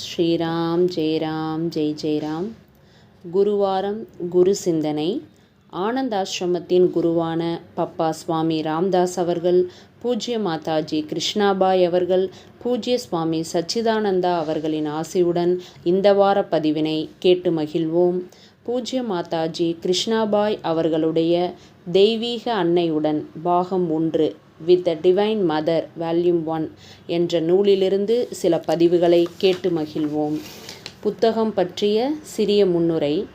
ஸ்ரீராம் ஜெயராம் ஜெய் ஜெயராம். குருவாரம் குரு சிந்தனை. ஆனந்தாசிரமத்தின் குருவான பப்பா சுவாமி ராம்தாஸ் அவர்கள் பூஜ்ய மாதாஜி கிருஷ்ணாபாய் அவர்கள் பூஜ்ய சுவாமி சச்சிதானந்தா அவர்களின் ஆசையுடன் இந்த வார பதிவினை கேட்டு மகிழ்வோம். பூஜ்ய மாதாஜி கிருஷ்ணாபாய் அவர்களுடைய தெய்வீக அன்னையுடன் பாகம் ஒன்று with the divine mother volume one என்ற நூலிலிருந்து சில பதிவுகளை கேட்டு மகிழ்வோம். புத்தகம் பற்றிய சிறிய முன்னுரை.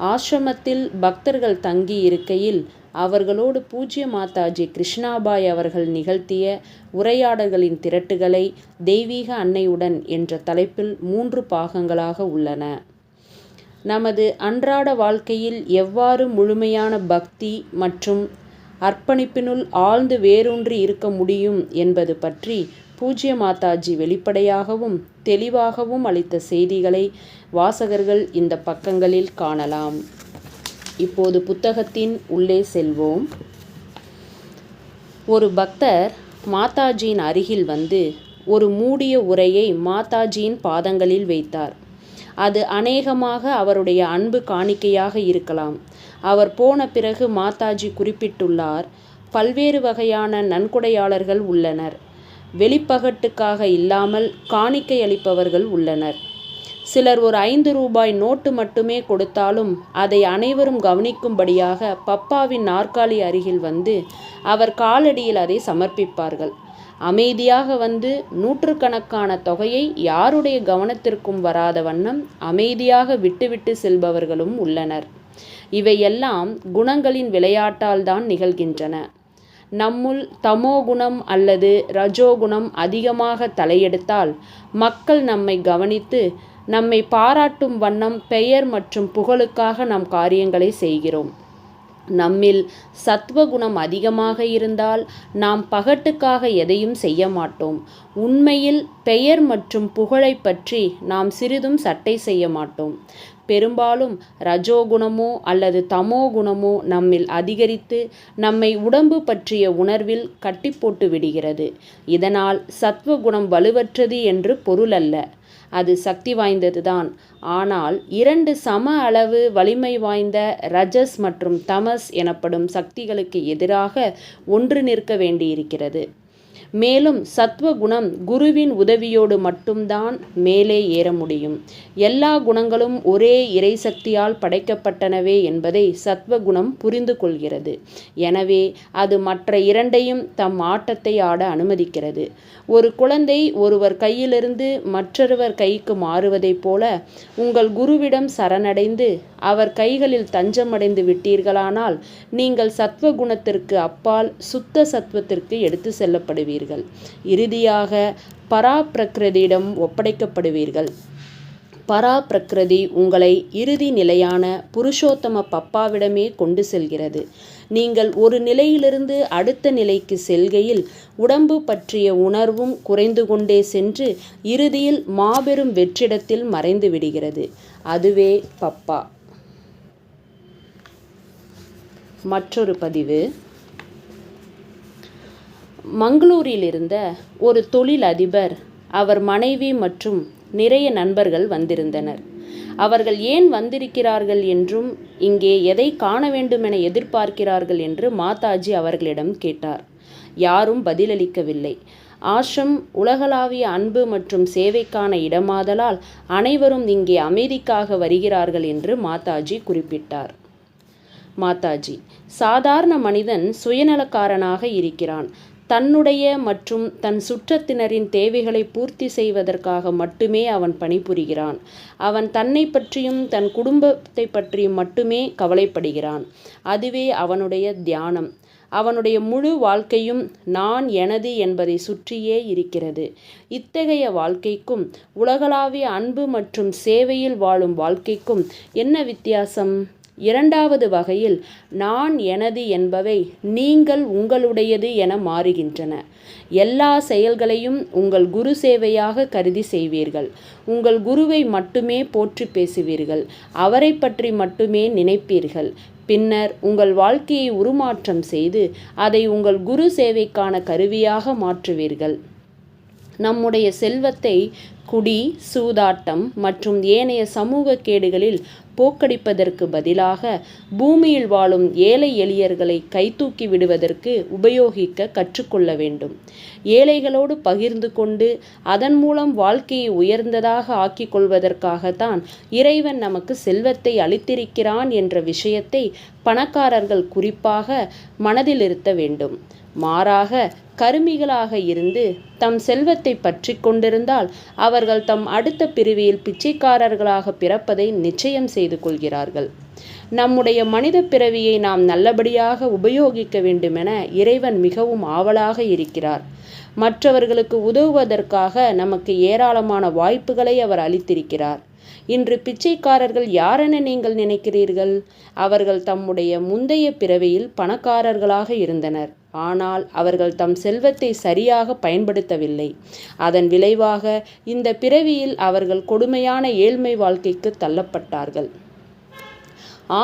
ஆசிரமத்தில் பக்தர்கள் தங்கி இருக்கையில் அவர்களோடு பூஜ்ய மாதாஜி கிருஷ்ணாபாய் அவர்கள் நிகழ்த்திய உரையாடல்களின் திரட்டுகளை தெய்வீக அன்னையுடன் என்ற தலைப்பில் மூன்று பாகங்களாக உள்ளன. நமது அன்றாட வாழ்க்கையில் எவ்வாறு முழுமையான பக்தி மற்றும் அர்ப்பணிப்பினுள் ஆழ்ந்து வேரூன்றி இருக்க முடியும் என்பது பற்றி பூஜ்ய மாதாஜி வெளிப்படையாகவும் தெளிவாகவும் அளித்த செய்திகளை வாசகர்கள் இந்த பக்கங்களில் காணலாம். இப்போது புத்தகத்தின் உள்ளே செல்வோம். ஒரு பக்தர் மாதாஜியின் அருகில் வந்து ஒரு மூடிய உரையை மாதாஜியின் பாதங்களில் வைத்தார். அது அநேகமாக அவருடைய அன்பு காணிக்கையாக இருக்கலாம். அவர் போன பிறகு மாதாஜி குறிப்பிட்டுள்ளார் பல்வேறு வகையான நன்கொடையாளர்கள் உள்ளனர். வெளிப்பகட்டுக்காக இல்லாமல் காணிக்கை அளிப்பவர்கள் உள்ளனர். சிலர் ஒரு ஐந்து ரூபாய் நோட்டு மட்டுமே கொடுத்தாலும் அதை அனைவரும் கவனிக்கும்படியாக பப்பாவின் நாற்காலி அருகில் வந்து அவர் காலடியில் அதை சமர்ப்பிப்பார்கள். அமைதியாக வந்து நூற்றுக்கணக்கான தொகையை யாருடைய கவனத்திற்கும் வராத வண்ணம் அமைதியாக விட்டுவிட்டு செல்பவர்களும் உள்ளனர். இவையெல்லாம் குணங்களின் விளையாட்டால் தான் நிகழ்கின்றன. நம்முள் தமோகுணம் அல்லது ரஜோகுணம் அதிகமாக தலையெடுத்தால் மக்கள் நம்மை கவனித்து நம்மை பாராட்டும் வண்ணம் பெயர் மற்றும் புகழுக்காக நம் காரியங்களை செய்கிறோம். நம்மில் சத்வகுணம் அதிகமாக இருந்தால் நாம் பகட்டுக்காக எதையும் செய்ய மாட்டோம். உண்மையில் பெயர் மற்றும் புகழை பற்றி நாம் சிறிதும் சட்டை செய்ய மாட்டோம். பெரும்பாலும் ரஜோகுணமோ அல்லது தமோ குணமோ நம்மில் அதிகரித்து நம்மை உடம்பு பற்றிய உணர்வில் கட்டி போட்டு விடுகிறது. இதனால் சத்வகுணம் வலுவற்றது என்று பொருள் அல்ல. அது சக்தி வாய்ந்ததுதான். ஆனால் இரண்டு சம அளவு வலிமை வாய்ந்த ரஜஸ் மற்றும் தமஸ் எனப்படும் சக்திகளுக்கு எதிராக ஒன்று நிற்க வேண்டியிருக்கிறது. மேலும் சத்வகுணம் குருவின் உதவியோடு மட்டும்தான் மேலே ஏற முடியும். எல்லா குணங்களும் ஒரே இறை சக்தியால் படைக்கப்பட்டனவே என்பதை சத்வகுணம் புரிந்து கொள்கிறது. எனவே அது மற்ற இரண்டையும் தம் ஆட்டத்தை ஆட அனுமதிக்கிறது. ஒரு குழந்தை ஒருவர் கையிலிருந்து மற்றொருவர் கைக்கு மாறுவதைப் போல உங்கள் குருவிடம் சரணடைந்து அவர் கைகளில் தஞ்சமடைந்து விட்டீர்களானால் நீங்கள் சத்வகுணத்திற்கு அப்பால் சுத்த சத்வத்திற்கு எடுத்து செல்லப்படுவீர்கள். இறுதியாக பராப்பிரகிருதியிடம் ஒப்படைக்கப்படுவீர்கள். பராப்பிரகிருதி உங்களை இறுதி நிலையான புருஷோத்தம பப்பாவிடமே கொண்டு செல்கிறது. நீங்கள் ஒரு நிலையிலிருந்து அடுத்த நிலைக்கு செல்கையில் உடம்பு பற்றிய உணர்வும் குறைந்து கொண்டே சென்று இறுதியில் மாபெரும் வெற்றிடத்தில் மறைந்து விடுகிறது. அதுவே பப்பா. மற்றொரு பதிவு. மங்களூரில் இருந்த ஒரு தொழில் அதிபர் அவர் மனைவி மற்றும் நிறைய நண்பர்கள் வந்திருந்தனர். அவர்கள் ஏன் வந்திருக்கிறார்கள் என்றும் இங்கே எதை காண வேண்டுமென எதிர்பார்க்கிறார்கள் என்று மாதாஜி அவர்களிடம் கேட்டார். யாரும் பதிலளிக்கவில்லை. ஆஷம் உலகளாவிய அன்பு மற்றும் சேவைக்கான இடமாதலால் அனைவரும் இங்கே அமைதிக்காக வருகிறார்கள் என்று மாதாஜி குறிப்பிட்டார். மாதாஜி. சாதாரண மனிதன் சுயநலக்காரனாக இருக்கிறான். தன்னுடைய மற்றும் தன் சுற்றத்தினரின் தேவைகளை பூர்த்தி செய்வதற்காக மட்டுமே அவன் பணிபுரிகிறான். அவன் தன்னை பற்றியும் தன் குடும்பத்தை பற்றியும் மட்டுமே கவலைப்படுகிறான். அதுவே அவனுடைய தியானம். அவனுடைய முழு வாழ்க்கையும் நான் எனது என்பதை சுற்றியே இருக்கிறது. இத்தகைய வாழ்க்கைக்கும் உலகளாவிய அன்பு மற்றும் சேவையில் வாழும் வாழ்க்கைக்கும் என்ன வித்தியாசம்? இரண்டாவது வகையில் நான் எனது என்பவை நீங்கள் உங்களுடையது என மாறுகின்றன. எல்லா செயல்களையும் உங்கள் குரு சேவையாக கருதி செய்வீர்கள். உங்கள் குருவை மட்டுமே போற்றி பேசுவீர்கள். அவரை பற்றி மட்டுமே நினைப்பீர்கள். பின்னர் உங்கள் வாழ்க்கையை உருமாற்றம் செய்து அதை உங்கள் குரு சேவைக்கான கருவியாக மாற்றுவீர்கள். நம்முடைய செல்வத்தை குடி சூதாட்டம் மற்றும் ஏனைய சமூக கேடுகளில் போக்கடிப்பதற்கு பதிலாக பூமியில் வாழும் ஏழை எளியர்களை கைதூக்கி விடுவதற்கு உபயோகிக்க கற்றுக்கொள்ள வேண்டும். ஏழைகளோடு பகிர்ந்து கொண்டு அதன் மூலம் வாழ்க்கையை உயர்ந்ததாக ஆக்கிக் கொள்வதற்காகத்தான் இறைவன் நமக்கு செல்வத்தை அளித்திருக்கிறான் என்ற விஷயத்தை பணக்காரர்கள் குறிப்பாக மனதில் இருத்த வேண்டும். மாறாக கருமிகளாக இருந்து தம் செல்வத்தை பற்றி கொண்டிருந்தால் அவர்கள் தம் அடுத்த பிரிவியில் பிச்சைக்காரர்களாக பிறப்பதை நிச்சயம் செய்து கொள்கிறார்கள். நம்முடைய மனித பிறவியை நாம் நல்லபடியாக உபயோகிக்க வேண்டுமென இறைவன் மிகவும் ஆவலாக இருக்கிறார். மற்றவர்களுக்கு உதவுவதற்காக நமக்கு ஏராளமான வாய்ப்புகளை அவர் அளித்திருக்கிறார். இன்று பிச்சைக்காரர்கள் யாரென நீங்கள் நினைக்கிறீர்கள்? அவர்கள் தம்முடைய முந்தைய பிறவியில் பணக்காரர்களாக இருந்தனர். ஆனால் அவர்கள் தம் செல்வத்தை சரியாக பயன்படுத்தவில்லை. அதன் விளைவாக இந்த பிறவியில் அவர்கள் கொடுமையான ஏழ்மை வாழ்க்கைக்கு தள்ளப்பட்டார்கள்.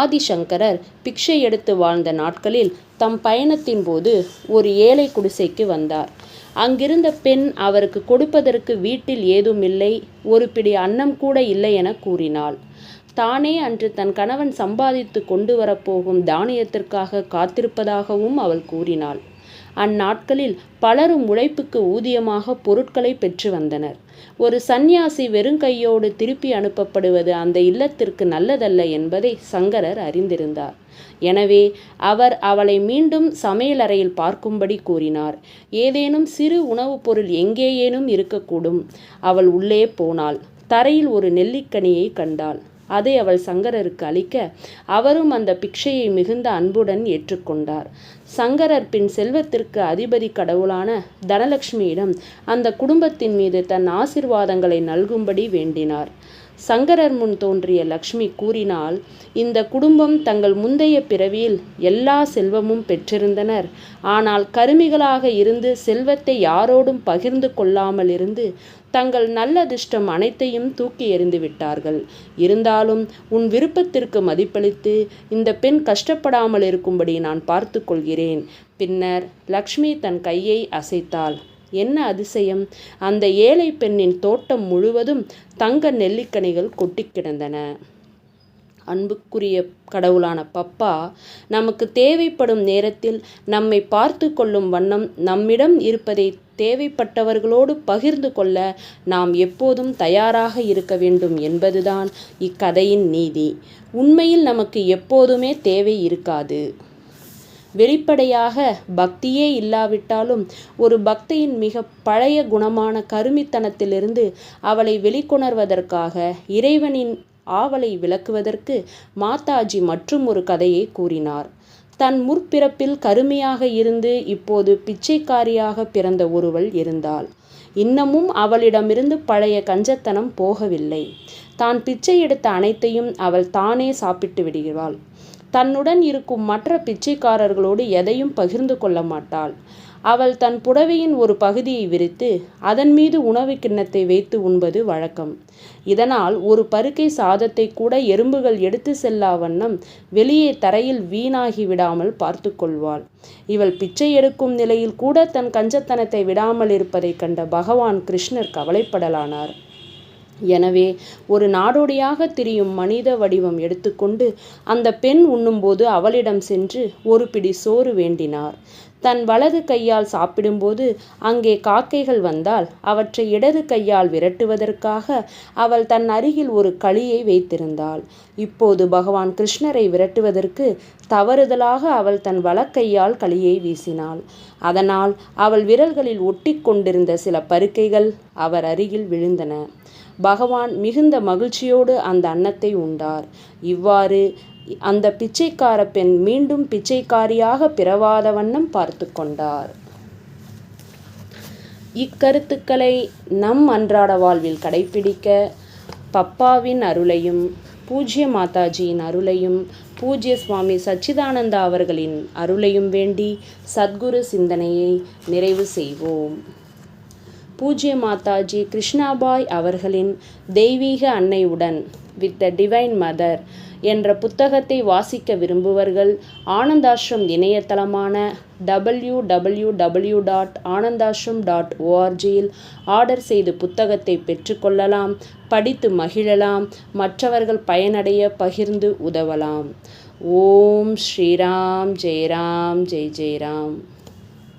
ஆதிசங்கரர் பிக்ஷை எடுத்து வாழ்ந்த நாட்களில் தம் பயணத்தின் போது ஒரு ஏழை குடிசைக்கு வந்தார். அங்கிருந்த பெண் அவருக்கு கொடுப்பதற்கு வீட்டில் ஏதும் இல்லை ஒரு பிடி அன்னம் கூட இல்லை என கூறினாள். தானே அன்று தன் கணவன் சம்பாதித்து கொண்டு வரப்போகும் தானியத்திற்காக காத்திருப்பதாகவும் அவள் கூறினாள். அந்நாட்களில் பலரும் உழைப்புக்கு ஊதியமாக பொருட்களை பெற்று வந்தனர். ஒரு சந்நியாசி வெறுங்கையோடு திருப்பி அனுப்பப்படுவது அந்த இல்லத்திற்கு நல்லதல்ல என்பதை சங்கரர் அறிந்திருந்தார். எனவே அவர் அவளை மீண்டும் சமையலறையில் பார்க்கும்படி கூறினார். ஏதேனும் சிறு உணவுப் பொருள் எங்கேயேனும் இருக்கக்கூடும். அவள் உள்ளே போனாள். தரையில் ஒரு நெல்லிக்கனியை கண்டாள். அதை அவள் சங்கரருக்கு அளிக்க அவரும் அந்த பிக்ஷையை மிகுந்த அன்புடன் ஏற்றுக்கொண்டார். சங்கரர் பின் செல்வத்திற்கு அதிபதி கடவுளான தனலட்சுமியிடம் அந்த குடும்பத்தின் மீது தன் ஆசிர்வாதங்களை நல்கும்படி வேண்டினார். சங்கரர் முன் தோன்றிய லக்ஷ்மி கூறினால் இந்த குடும்பம் தங்கள் முந்தைய பிறவியில் எல்லா செல்வமும் பெற்றிருந்தனர். ஆனால் கருமிகளாக இருந்து செல்வத்தை யாரோடும் பகிர்ந்து கொள்ளாமல் இருந்து தங்கள் நல்லதிர்ஷ்டம் அனைத்தையும் தூக்கி எறிந்து விட்டார்கள். இருந்தாலும் உன் விருப்பத்திற்கு மதிப்பளித்து இந்த பெண் கஷ்டப்படாமல் இருக்கும்படி நான் பார்த்து கொள்கிறேன். பின்னர் லக்ஷ்மி தன் கையை அசைத்தாள். என்ன அதிசயம்? அந்த ஏழை பெண்ணின் தோட்டம் முழுவதும் தங்க நெல்லிக்கனிகள் கொட்டி கிடந்தன. அன்புக்குரிய கடவுளான பப்பா நமக்கு தேவைப்படும் நேரத்தில் நம்மை பார்த்து கொள்ளும் வண்ணம் நம்மிடம் இருப்பதை தேவைப்பட்டவர்களோடு பகிர்ந்து கொள்ள நாம் எப்போதும் தயாராக இருக்க வேண்டும் என்பதுதான் இக்கதையின் நீதி. உண்மையில் நமக்கு எப்போதுமே தேவை இருக்காது. வெளிப்படையாக பக்தியே இல்லாவிட்டாலும் ஒரு பக்தியின் மிக பழைய குணமான கருமித்தனத்திலிருந்து அவளை வெளிக்கொணர்வதற்காக இறைவனின் ஆவலை விளக்குவதற்கு மாதாஜி மற்றும் ஒரு கதையை கூறினார். தன் முற்பிறப்பில் கருமையாக இருந்து இப்போது பிச்சைக்காரியாக பிறந்த ஒருவள் இருந்தாள். இன்னமும் அவளிடமிருந்து பழைய கஞ்சத்தனம் போகவில்லை. தான் பிச்சை எடுத்த அனைத்தையும் அவள் தானே சாப்பிட்டு விடுகிறாள். தன்னுடன் இருக்கும் மற்ற பிச்சைக்காரர்களோடு எதையும் பகிர்ந்து கொள்ள மாட்டாள். அவள் தன் புடவையின் ஒரு பகுதியை விரித்து அதன் மீது உணவு கிண்ணத்தை வைத்து உண்பது வழக்கம். இதனால் ஒரு பருக்கை சாதத்தை கூட எறும்புகள் எடுத்து செல்லா வண்ணம் வெளியே தரையில் வீணாகி விடாமல் பார்த்து கொள்வாள். இவள் பிச்சை எடுக்கும் நிலையில் கூட தன் கஞ்சத்தனத்தை விடாமல் இருப்பதைக் கண்ட பகவான் கிருஷ்ணர் கவலைப்படலானார். எனவே ஒரு நாடோடியாக திரியும் மனித வடிவம் எடுத்துக்கொண்டு அந்த பெண் உண்ணும்போது அவளிடம் சென்று ஒரு பிடி சோறு வேண்டினார். தன் வலது கையால் சாப்பிடும்போது அங்கே காக்கைகள் வந்தால் அவற்றை இடது கையால் விரட்டுவதற்காக அவள் தன் அருகில் ஒரு களியை வைத்திருந்தாள். இப்போது பகவான் கிருஷ்ணரை விரட்டுவதற்கு தவறுதலாக அவள் தன் வலக்கையால் களியை வீசினாள். அதனால் அவள் விரல்களில் ஒட்டி கொண்டிருந்த சில பருக்கைகள் அவர் அருகில் விழுந்தன. பகவான் மிகுந்த மகிழ்ச்சியோடு அந்த அன்னத்தை உண்டார். இவ்வாறு அந்த பிச்சைக்கார பெண் மீண்டும் பிச்சைக்காரியாக பிறவாத வண்ணம் பார்த்து கொண்டார். இக்கருத்துக்களை நம் அன்றாட வாழ்வில் கடைபிடிக்க பப்பாவின் அருளையும் பூஜ்ய மாதாஜியின் அருளையும் பூஜ்ய சுவாமி சச்சிதானந்தா அவர்களின் அருளையும் வேண்டி சத்குரு சிந்தனையை நிறைவு செய்வோம். பூஜ்ய மாதாஜி கிருஷ்ணாபாய் அவர்களின் தெய்வீக அன்னையுடன் வித் த டிவைன் மதர் என்ற புத்தகத்தை வாசிக்க விரும்புவர்கள் Anandashram இணையதளமான W W W dot Anandashram dot ஓஆர்ஜியில் order செய்து புத்தகத்தை பெற்றுக்கொள்ளலாம் படித்து மகிழலாம் மற்றவர்கள் பயனடைய பகிர்ந்து உதவலாம். ஓம் ஸ்ரீராம் ஜெயராம் ஜெய் ஜெயராம்.